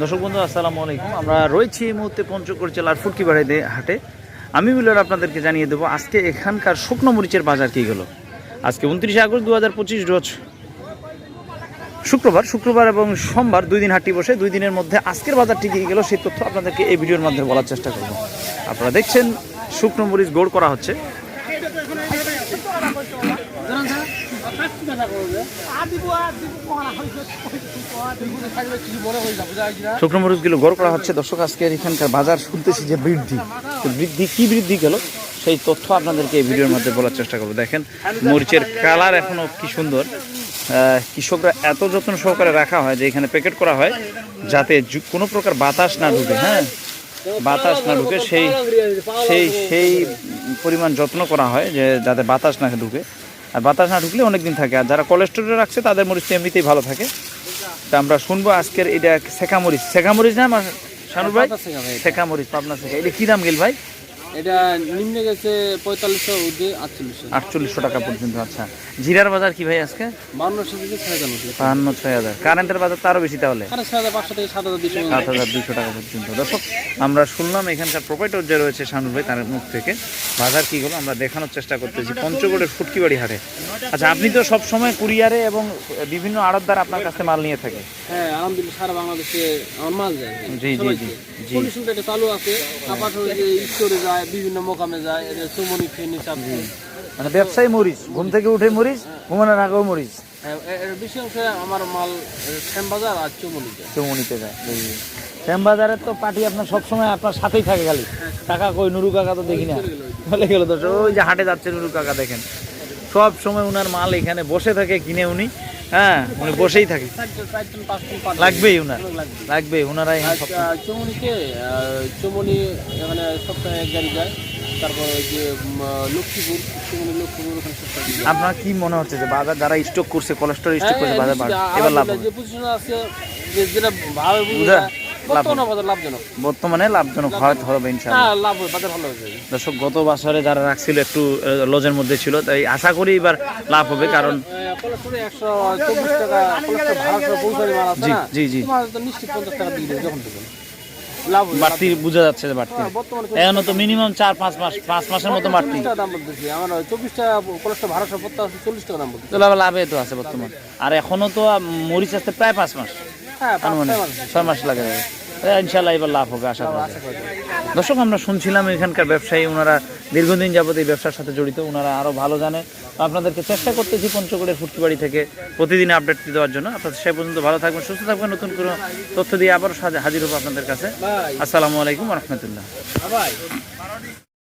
দর্শক বন্ধু, আসসালামু আলাইকুম। আমরা রয়েছি এই মুহূর্তে পঞ্চগড় জেলার ফুটকি ফুটকিবাড়িতে হাটে। আমি মিলর আপনাদেরকে জানিয়ে দেবো আজকে এখানকার শুকনো মরিচের বাজার কী গেল আজকে উনত্রিশে আগস্ট দু হাজার পঁচিশ রোজ শুক্রবার শুক্রবার এবং সোমবার দুই দিন হাটটি বসে। দুই দিনের মধ্যে আজকের বাজারটি কী গেল সেই তথ্য আপনাদেরকে এই ভিডিওর মাধ্যমে বলার চেষ্টা করব। আপনারা দেখছেন, শুকনো মরিচ গোড় করা হচ্ছে। শুকনো গড় করা হচ্ছে। দর্শক এখানকার বাজার শুনতেছি যে বৃদ্ধি। বৃদ্ধি বৃদ্ধি সেই তথ্য আপনাদেরকে ভিডিওর বলার চেষ্টা দেখেন, মরিচের কালার এখনও কি সুন্দর। কৃষকরা এত যত্ন সহকারে রাখা হয় যে এখানে প্যাকেট করা হয়, যাতে কোনো প্রকার বাতাস না ঢুকে হ্যাঁ? বাতাস না ঢুকে, সেই সেই সেই পরিমাণ যত্ন করা হয় যে যাতে বাতাস না ঢুকে। আর বাতাস না ঢুকলে অনেক দিন থাকে। আর যারা কোলেস্ট্রলে রাখছে তাদের মরিচ তো এমনিতেই ভালো থাকে। তা আমরা শুনব আজকের এটা শেখামরিচ। মরিচ সেকা মরিচ না আমার শানুর ভাই। শেখা মরিচ পাবনা শেখা এটা কী দাম গেল ভাই? এটা নিম্নে গেছে পঁয়তাল্লিশশো উঠে আটচল্লিশশো। আটচল্লিশশো টাকা পর্যন্ত আচ্ছা। জিরার বাজার কি ভাই আজকে? বাউন্নশো থেকে ছয় হাজার বাহান্ন ছয় হাজার। কারেন্টের বাজার তো আরও বেশি তাহলে? ছয় হাজার পাঁচশো থেকে সাত হাজার দুশো সাত হাজার দুশো টাকা পর্যন্ত। দর্শক আমরা শুনলাম এখানকার প্রোপাইটর যে রয়েছে শানুর ভাই তার মুখ থেকে। বাজার কি হলো আমরা দেখানোর চেষ্টা করতেছি পঞ্চগড়ের ফুটকিবাড়ি হাটে। আচ্ছা আপনি তো সব সময় কুরিয়ারে এবং বিভিন্ন আড়তদার আপনার কাছে মাল নিয়ে থাকে হ্যাঁ আলহামদুলিল্লাহ সারা বাংলাদেশে আমার মাল যায়। জি, জি, জি, জি। চালু আছে। আপাতত স্টোরে যায় বিভিন্ন মোকামে যায় চাপি মানে ব্যবসায়ী মরিচ ঘুম থেকে উঠে মরিচ ঘুমানোর আগেও মরিচ। বেশি অংশে আমার মাল শ্যামবাজার আর চৌমনি যায় যায় শ্যামবাজারের তো পার্টি আপনার সবসময় আপনার সাথেই থাকে খালি। কাকা কই নুরু কাকা তো দেখি না। চলে গেল তো ওই যে হাটে যাচ্ছে নুরু কাকা দেখেন। সব সময় উনার মাল এখানে বসে থাকে কিনে উনি। হ্যাঁ উনি বসেই থাকে। লাগবেই উনার লাগবে লাগবে উনারা এখানে সব এখানে সপ্তাহে এক গাড়ি যায় তারপর যে লক্ষ্মীপুর চৌমনি লক্ষ্মীপুর ওখানে সপ্তাহে আপনার কি মনে হচ্ছে যে বাজার যারা স্টক করছে কোলেস্টোর স্টক করছে হ্যাঁ, বাজার এবার লাভ যে পজিশন আছে যে যেটা ভালো বুঝে বর্তমানে বাজার লাভজনক। বর্তমানে লাভজনক হয় হবে হ্যাঁ হয়ে দর্শক গত বছরে যারা রাখছিল একটু লজের মধ্যে ছিল তাই আশা করি এবার লাভ হবে কারণ জি, জি, বাড়তি বোঝা যাচ্ছে বাড়তি। হ্যাঁ, এখনও তো মিনিমাম চার পাঁচ মাস পাঁচ মাসের মতো বাড়তি। টাকা দাম লাভে তো আছে বর্তমান। আর এখনও তো মরিচ আসতে প্রায় পাঁচ মাস। হ্যাঁ ছয় মাস। লাগে। ইনশাল্লাহ এবার লাভ হবে আশা করা। দর্শক, আমরা শুনছিলাম এখানকার ব্যবসায়ী ওনারা দীর্ঘদিন যাবত এই ব্যবসার সাথে জড়িত ওনারা আরও ভালো জানে আপনাদেরকে চেষ্টা করতেছি পঞ্চগড়ের ফুটকিবাড়ি থেকে প্রতিদিন আপডেট দেওয়ার জন্য। আপনাদের সে পর্যন্ত ভালো থাকবেন, সুস্থ থাকবেন, নতুন কোনো তথ্য দিয়ে আবারও হাজির হব আপনাদের কাছে। আসসালামু আলাইকুম রহমতুল্লাহ।